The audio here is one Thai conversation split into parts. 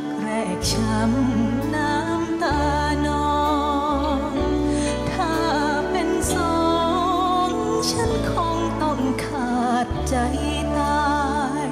กแรกช้ำน้ำตานอง ถ้าเป็นสองฉันคงต้องขาดใจตาย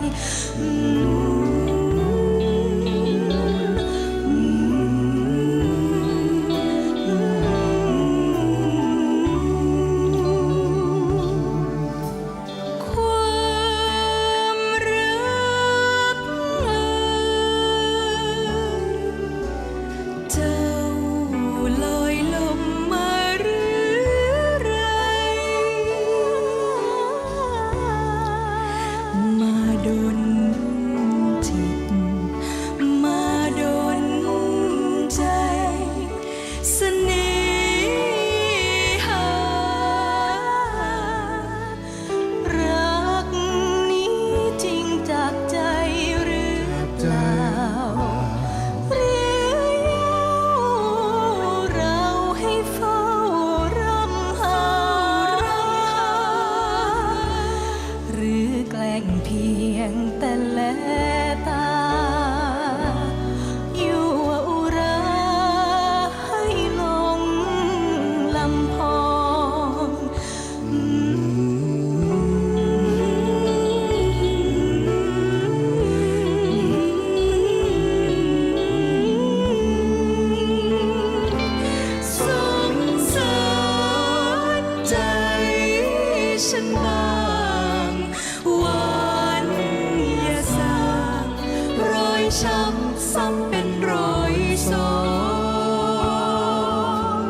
ช้ำซ้ำเป็นรอยสอ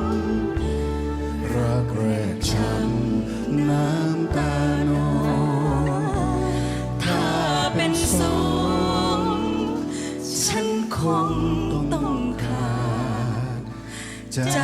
นรักแรกช้ำน้ำตาโนองถ้าเป็นสองฉันคงต้องขาดใจ